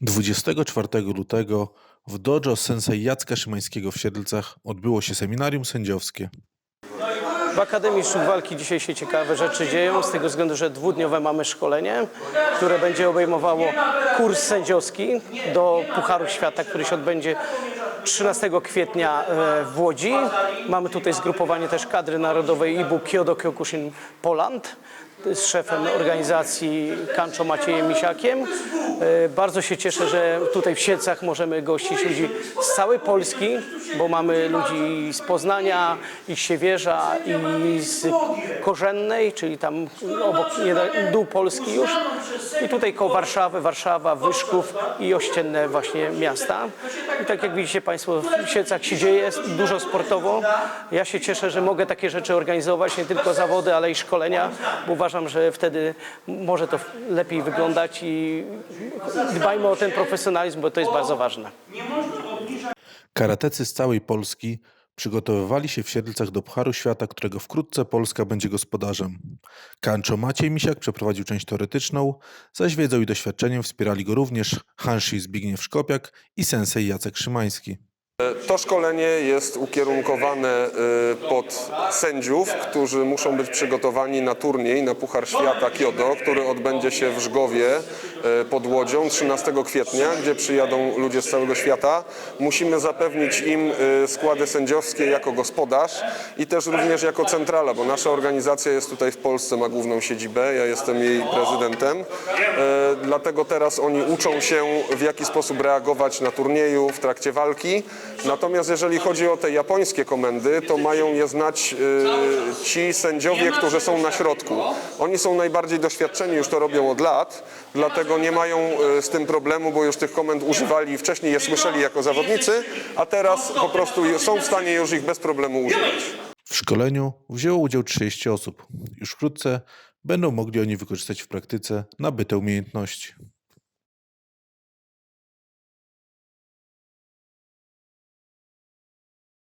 24 lutego w dojo sensei Jacka Szymańskiego w Siedlcach odbyło się seminarium sędziowskie. W Akademii Sztuk Walki dzisiaj się ciekawe rzeczy dzieją, z tego względu, że dwudniowe mamy szkolenie, które będzie obejmowało kurs sędziowski do Pucharu Świata, który się odbędzie 13 kwietnia e, w Łodzi. Mamy tutaj zgrupowanie też kadry narodowej IBU Kyodo Kyokushin Poland z szefem organizacji Kancho Maciejem Misiakiem. E, Bardzo się cieszę, że tutaj w Siedlcach możemy gościć ludzi z całej Polski, bo mamy ludzi z Poznania, i Siewierza, i z Korzennej, czyli tam obok, dół Polski już. I tutaj koło Warszawy, Warszawa, Wyszków i ościenne właśnie miasta. I tak jak widzicie Państwo, w Siedlcach się dzieje dużo sportowo. Ja się cieszę, że mogę takie rzeczy organizować, nie tylko zawody, ale i szkolenia, bo uważam, że wtedy może to lepiej wyglądać i dbajmy o ten profesjonalizm, bo to jest bardzo ważne. Karatecy z całej Polski przygotowywali się w Siedlcach do Pucharu Świata, którego wkrótce Polska będzie gospodarzem. Kancho Maciej Misiak przeprowadził część teoretyczną, zaś wiedzą i doświadczeniem wspierali go również Hanshi Zbigniew Szkopiak i sensei Jacek Szymański. To szkolenie jest ukierunkowane y, pod sędziów, którzy muszą być przygotowani na turniej, na Puchar Świata Kyoto, który odbędzie się w Żgowie y, pod Łodzią 13 kwietnia, gdzie przyjadą ludzie z całego świata. Musimy zapewnić im y, składy sędziowskie jako gospodarz i też również jako centrala, bo nasza organizacja jest tutaj w Polsce, ma główną siedzibę, ja jestem jej prezydentem. Dlatego teraz oni uczą się w jaki sposób reagować na turnieju, w trakcie walki. Natomiast jeżeli chodzi o te japońskie komendy, to mają je znać y, ci sędziowie, którzy są na środku. Oni są najbardziej doświadczeni, już to robią od lat, dlatego nie mają y, z tym problemu, bo już tych komend używali, wcześniej je słyszeli jako zawodnicy, a teraz po prostu są w stanie już ich bez problemu używać. W szkoleniu wzięło udział 30 osób. Już wkrótce będą mogli oni wykorzystać w praktyce nabyte umiejętności.